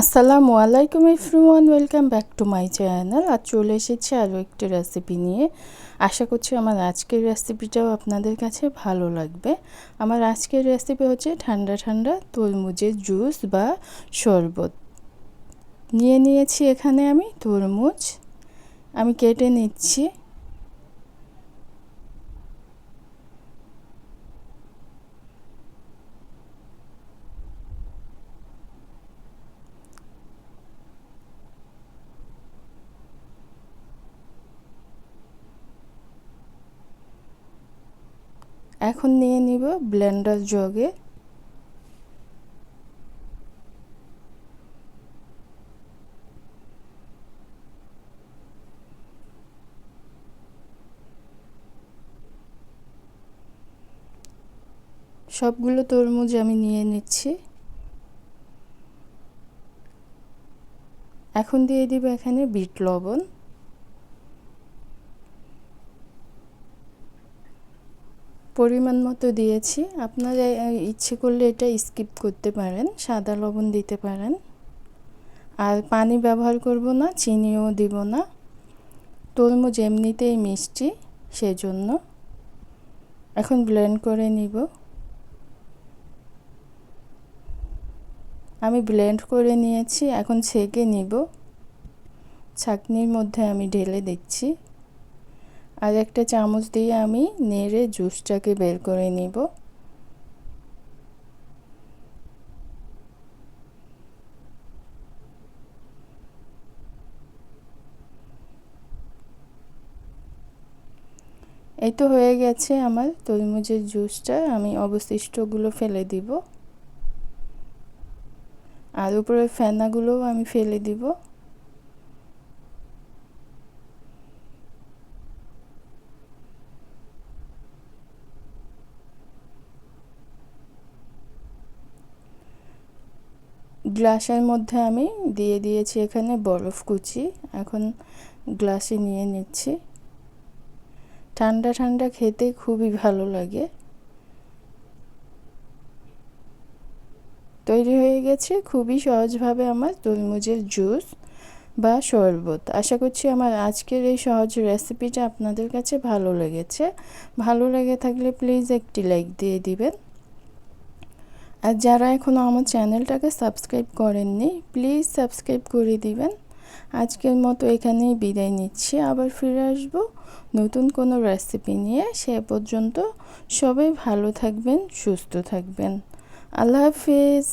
আসসালামু আলাইকুম everyone, welcome back to my channel. আর চলে এসেছি আরও একটি রেসিপি নিয়ে। আশা করছি আমার আজকের রেসিপিটাও আপনাদের কাছে ভালো লাগবে। আমার আজকের রেসিপি হচ্ছে ঠান্ডা ঠান্ডা তরমুজের জুস বা শরবত। নিয়ে নিয়েছি এখানে আমি তরমুজ। আমি কেটে নিচ্ছি। এখন নিয়ে নিব ব্লেন্ডার জগে। সবগুলো তরমুজ আমি নিয়ে নিচ্ছি। এখন দিয়ে দিব এখানে বিট লবণ। পরিমাণ মতো দিয়েছি। আপনারা ইচ্ছে করলে এটা স্কিপ করতে পারেন, সাদা লবণ দিতে পারেন। আর পানি ব্যবহার করব না, চিনিও দিব না। তরমুজ এমনিতেই মিষ্টি, সেজন্য এখন ব্লেন্ড করে নিব। আমি ব্লেন্ড করে নিয়েছি, এখন ছেঁকে নিব। ছাকনির মধ্যে আমি ঢেলে দিচ্ছি। আর একটা চামচ দিয়ে আমি নেড়ে জুসটাকে বের করে নিব। এই তো হয়ে গেছে আমার তরমুজের জুসটা, আমি অবশিষ্টগুলো ফেলে দিব। আর উপরে ফেনাগুলোও আমি ফেলে দিব। গ্লাসের মধ্যে আমি দিয়ে দিয়েছি এখানে বরফ কুচি। এখন গ্লাসে নিয়ে নিচ্ছি। ঠান্ডা ঠান্ডা খেতে খুবই ভালো লাগে। তৈরি হয়ে গেছে খুবই সহজভাবে আমার তরমুজের জুস বা শরবত। আশা করছি আমার আজকের এই সহজ রেসিপিটা আপনাদের কাছে ভালো লেগেছে। ভালো লেগে থাকলে প্লিজ একটি লাইক দিয়ে দিবেন। আর যারা এখনও আমার চ্যানেলটাকে সাবস্ক্রাইব করেননি প্লিজ সাবস্ক্রাইব করে দিবেন। আজকের মতো এখানেই বিদায় নিচ্ছি। আবার ফিরে আসব নতুন কোনো রেসিপি নিয়ে। সে পর্যন্ত সবাই ভালো থাকবেন, সুস্থ থাকবেন। আল্লাহ হাফিজ।